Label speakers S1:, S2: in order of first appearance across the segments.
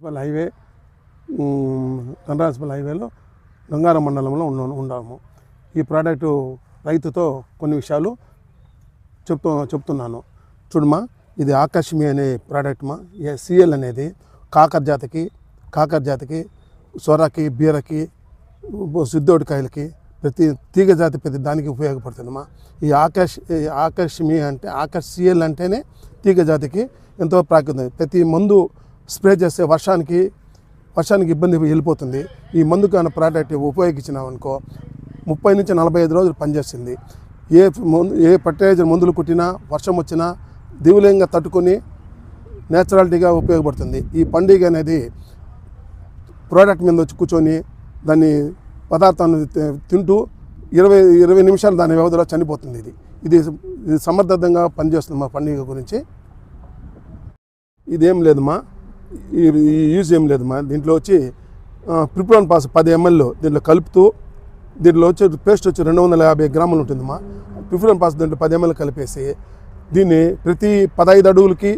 S1: Municipal highway Rangareddy హైవేలో గంగారం మండలంలో ఉన్నాను ఉన్నాము ఈ ప్రోడక్ట్ రైతుతో కొన్ని విషయాలు చెప్తూ చెప్తున్నాను. చూడమ్మా ఇది ఆకాశమి అనే ప్రోడక్ట్ మా. సిఎల్ అనేది కాకర జాతికి కాకర జాతికి సొరకి బీరకి సిద్ధోడికాయలకి ప్రతి తీగ జాతి ప్రతి దానికి ఉపయోగపడుతుందమ్మా ఈ ఆకాశ్ ఈ ఆకాశమి అంటే ఆకాశ్ సిఎల్ అంటేనే తీగ జాతికి ఎంతో ప్రాకృతం. ప్రతి మందు స్ప్రే చేస్తే వర్షానికి వర్షానికి ఇబ్బంది వెళ్ళిపోతుంది. ఈ మందు కానీ ప్రోడక్ట్ ఉపయోగించినాం అనుకో ముప్పై నుంచి నలభై ఐదు రోజులు పనిచేస్తుంది. ఏ మందు ఏ ఫర్టిలైజర్ మందులు కుట్టినా వర్షం వచ్చినా దివులంగా తట్టుకొని నేచురాలిటీగా ఉపయోగపడుతుంది. ఈ పండుగ అనేది ప్రోడక్ట్ మీద వచ్చి కూర్చొని దాన్ని పదార్థాన్ని తింటూ ఇరవై ఇరవై నిమిషాలు దాని వ్యవధిలో చనిపోతుంది ఇది. ఇది సమర్థంగా పనిచేస్తుంది మా పండుగ గురించి. ఇదేం లేదు మా. ఈ యూజ్ ఏం లేదమ్మా దీంట్లో వచ్చి ప్రిప్రోన్ పాస్ పది ఎంఎల్ దీంట్లో కలుపుతూ దీంట్లో వచ్చి పేస్ట్ వచ్చి రెండు వందల యాభై గ్రాములు ఉంటుందమ్మా ప్రిఫరెన్ పాస్ దీంట్లో పది ఎంఎల్ కలిపేసి దీన్ని ప్రతి పదహైదు అడుగులకి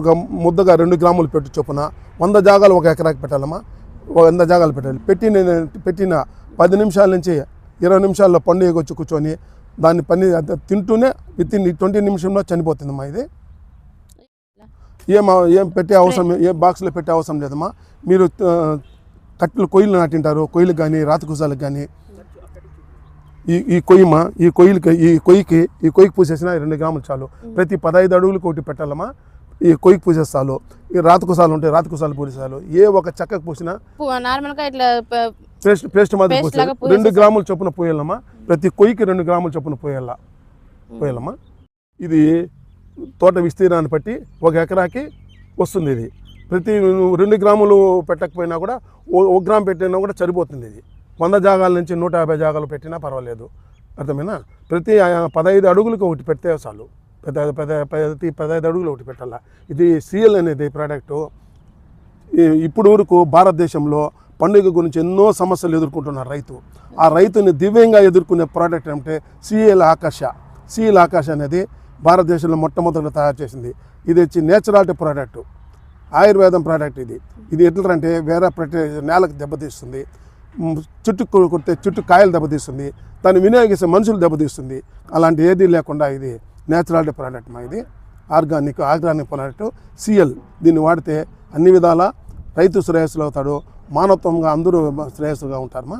S1: ఒక ముద్దగా రెండు గ్రాములు పెట్టు చొప్పున వంద జాగాలు ఒక ఎకరాకి పెట్టాలమ్మా వంద జాగాలు పెట్టాలి. పెట్టిన పెట్టిన పది నిమిషాల నుంచి ఇరవై నిమిషాల్లో పండుగ వచ్చి కూర్చొని దాన్ని పని తింటూనే విత్ ఇన్ ట్వంటీ నిమిషంలో చనిపోతుందమ్మా ఇది. ఏం ఏం పెట్టే అవసరం ఏ బాక్స్లో పెట్టే అవసరం లేదమ్మా. మీరు కట్టెలు కొయ్యలు నాటింటారు. కొయ్యలకు కానీ రాతకుసాలకు కానీ. ఈ ఈ కొయ్యమా ఈ కొయ్యలకి ఈ కొయ్యకి ఈ కొయ్యకి పూసేసిన రెండు గ్రాములు చాలు. ప్రతి పదహైదు అడుగులకు ఒకటి పెట్టాలమ్మా. ఈ కొయ్యకి పూసేసి చాలు ఈ రాతకుసాలు ఉంటాయి రాతకుసాలు పూసేసాలు ఏ ఒక చెక్కకు పూసినా
S2: నార్మల్గా ఇట్లా
S1: పేస్ట్ పేస్ట్ మాదిరి.
S2: లాగా
S1: రెండు గ్రాముల చొప్పున పోయాలమ్మా ప్రతి కొయ్యకి రెండు గ్రాముల చొప్పున పోయాల పోయాలమ్మా ఇది తోట విస్తీర్ణాన్ని బట్టి ఒక ఎకరాకి వస్తుంది ఇది. ప్రతి రెండు గ్రాములు పెట్టకపోయినా కూడా ఓ- ఒక గ్రామ్ పెట్టినా కూడా సరిపోతుంది ఇది. వంద జాగాల నుంచి నూట యాభై జాగాలు పెట్టినా పర్వాలేదు. అర్థమేనా ప్రతి పదహైదు అడుగులకు ఒకటి పెడితే చాలు. పెద్ద పెద్ద ప్రతి పదహైదు అడుగులు ఒకటి పెట్టాలా? ఇది సిఎల్ అనేది ప్రోడక్టు ఈ- ఇప్పుడు వరకు భారతదేశంలో పండుగ గురించి ఎన్నో సమస్యలు ఎదుర్కొంటున్నారు రైతు. ఆ రైతుని దివ్యంగా ఎదుర్కొనే ప్రోడక్ట్ అంటే సిఎల్ ఆకాశ. సిఎల్ ఆకాశ అనేది భారతదేశంలో మొట్టమొదటి తయారు చేసింది. ఇది వచ్చి నేచురాలిటీ ప్రోడక్ట్. ఆయుర్వేదం ప్రోడక్ట్ ఇది. ఇది ఎట్లంటే వేరే ప్రతి నేలకు దెబ్బతీస్తుంది చుట్టు కొడితే చుట్టు కాయలు దెబ్బతీస్తుంది దాన్ని వినియోగిస్తే మనుషులు దెబ్బతీస్తుంది అలాంటి ఏదీ లేకుండా ఇది నేచురాలిటీ ప్రోడక్ట్ మా ఇది. Organic organic product. సిఎల్ దీన్ని వాడితే అన్ని విధాల రైతు శ్రేయస్సులు అవుతాడు. మానవత్వంగా అందరూ శ్రేయస్సుగా ఉంటారు
S2: మా.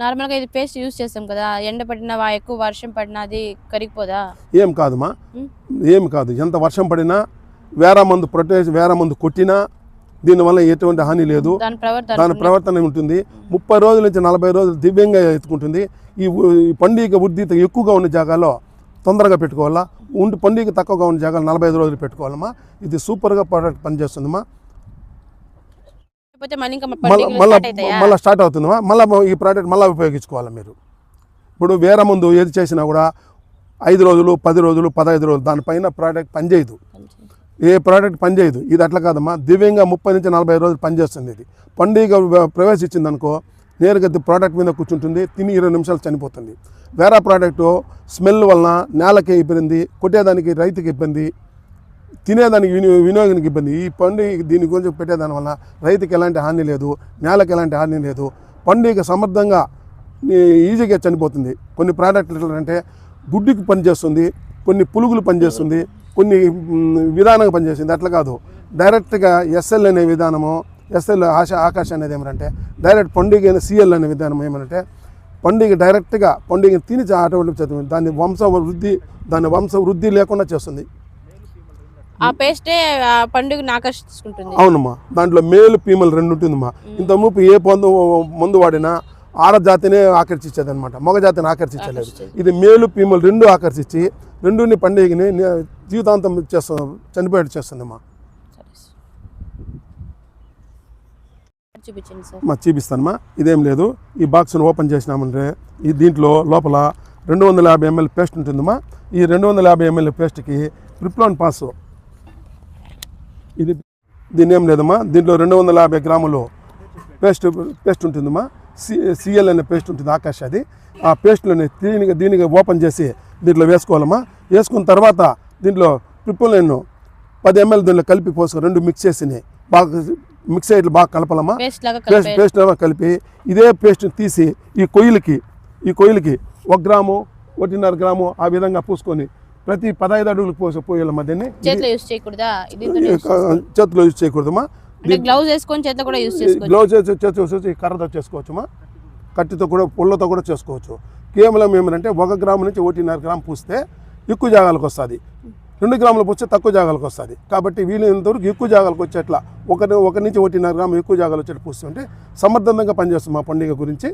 S2: గా ఇది పేస్ట్ యూజ్ చేస్తాం కదా ఎండ పడినా ఎక్కువ వర్షం పడినా అది కరిగిపోదా?
S1: ఏం కాదమ్మా
S2: ఉమ్.
S1: ఏం కాదు. ఎంత వర్షం పడినా వేరే మందు ప్రొటెక్ట్ వేరే మందు కొట్టినా దీనివల్ల ఎటువంటి హాని లేదు.
S2: దాని ప్రవర్తన
S1: ఉంటుంది. ముప్పై రోజుల నుంచి నలభై రోజులు దివ్యంగా ఎత్తుకుంటుంది. ఈ పండుగ వృద్ధి ఎక్కువగా ఉన్న జాగాలో తొందరగా పెట్టుకోవాలా? ఉండి పండుగ తక్కువగా ఉన్న జాగాలో నలభై ఐదు రోజులు పెట్టుకోవాలమ్మా. ఇది సూపర్గా ప్రోడక్ట్ పనిచేస్తుందమ్మా.
S2: లేకపోతే మళ్ళీ
S1: మళ్ళీ
S2: స్టార్ట్ అవుతాయా?
S1: మళ్ళీ స్టార్ట్ అవుతుందమ్మా. మళ్ళీ ఈ ప్రోడక్ట్ మళ్ళీ ఉపయోగించుకోవాలి మీరు. ఇప్పుడు వేరే ముందు ఏది చేసినా కూడా ఐదు రోజులు పది రోజులు పదహైదు రోజులు దానిపైన ప్రోడక్ట్ పనిచేయదు ఏ ప్రోడక్ట్ పనిచేయదు ఇది అట్లా కాదమ్మా. దివ్యంగా ముప్పై నుంచి నలభై రోజులు పనిచేస్తుంది ఇది. పండుగ ప్రవేశించింది అనుకో నేరుగా ప్రోడక్ట్ మీద కూర్చుంటుంది తిని ఇరవై నిమిషాలు చనిపోతుంది. వేరే ప్రోడక్ట్ స్మెల్ వలన నేలకి ఇబ్బంది కొట్టేదానికి రైతుకి ఇబ్బంది తినేదానికి విని వినియోగానికి ఇబ్బంది. ఈ పండు దీని గురించి పెట్టేదాని వల్ల రైతుకి ఎలాంటి హాని లేదు నేలకు ఎలాంటి హాని లేదు. పండుగ సమర్థంగా ఈజీగా చనిపోతుంది. కొన్ని ప్రోడక్ట్లు అంటే గుడ్డికి పనిచేస్తుంది కొన్ని పులుగులు పనిచేస్తుంది కొన్ని విధానంగా పనిచేస్తుంది. అట్లా కాదు. డైరెక్ట్గా ఎస్ఎల్ అనే విధానము ఎస్ఎల్ ఆశ ఆకాశ అనేది ఏమంటే డైరెక్ట్ పండుగ సిఎల్ అనే విధానం ఏమంటే పండుగ డైరెక్ట్గా పండుగ తిని ఆటోమేటిక్ చదువు దాని వంశ వృద్ధి దాని వంశ వృద్ధి లేకుండా చేస్తుంది.
S2: ఆ పేస్టే పండుగను ఆకర్షించుకుంటుంది
S1: అవునమ్మా. దాంట్లో మేలు పీమలు రెండు ఉంటుందమ్మా ఇంత ముప్పు ఏ పొందు మందు వాడినా ఆడ జాతినే ఆకర్షించేది అనమాట మగ జాతిని ఆకర్షించలేదు. ఇది మేలు పీమలు రెండు ఆకర్షించి రెండుని పండుగని జీవితాంతం చేస్తా చనిపోయేట్టు చేస్తుందమ్మా. మా చూపిస్తానమ్మా. ఇదేం లేదు. ఈ బాక్స్ను ఓపెన్ చేసినామంటే ఈ దీంట్లో లోపల రెండు వందల యాభై ఎంఎల్ పేస్ట్ ఉంటుందమ్మా. ఈ రెండు వందల యాభై ఎంఎల్ పేస్ట్కి ప్రిప్లాన్ పాస్. ఇది దీని ఏం లేదమ్మా? దీంట్లో రెండు వందల యాభై గ్రాములు పేస్ట్ పేస్ట్ ఉంటుందమ్మా. సి సిఎల్ అనే పేస్ట్ ఉంటుంది ఆకాశ అది. ఆ పేస్ట్లోని దీనికి దీనికి ఓపెన్ చేసి దీంట్లో వేసుకోవాలమ్మా. వేసుకున్న తర్వాత దీంట్లో ట్రిపుల్ నైన్ పది ఎంఎల్ దీనిలో కలిపి పోసుకో రెండు మిక్స్ చేసినాయి బాగా మిక్స్ అయ్యి బాగా కలపాలమ్మా.
S2: పేస్ట్
S1: పేస్ట్
S2: కలిపే
S1: ఇదే పేస్ట్ తీసి ఈ కొయ్యలకి ఈ కొయ్యలకి ఒక గ్రాము ఒకటిన్నర గ్రాము ఆ విధంగా పూసుకొని ప్రతి పదహైదు అడుగులకు పోసి పోయాలమ్మా దీన్ని
S2: చేతిలో యూస్ చేయకూడదా?
S1: చేతిలో యూజ్ చేయకూడదమ్మా.
S2: గ్లౌజ్ వేసుకొని చేతిలో కూడా యూస్ చేసుకోవచ్చు.
S1: గ్లౌజ్ చేతి కర్రతో చేసుకోవచ్చుమా? కత్తితో కూడా పుల్లతో కూడా చేసుకోవచ్చు. కేవలం ఏమంటే ఒక గ్రాము నుంచి ఒకటిన్నర గ్రాము పూస్తే ఎక్కువ జాగాలకు వస్తుంది. రెండు గ్రాములు పూస్తే తక్కువ జాగాలకు వస్తుంది. కాబట్టి వీలైనంత వరకు ఎక్కువ జాగాలకు వచ్చేట్లా ఒక ఒక నుంచి ఒకటిన్నర గ్రాము ఎక్కువ జాగాలు వచ్చేట్టు పూస్తుంటే సమర్థవంతంగా పనిచేస్తుంది మా పండుగ గురించి.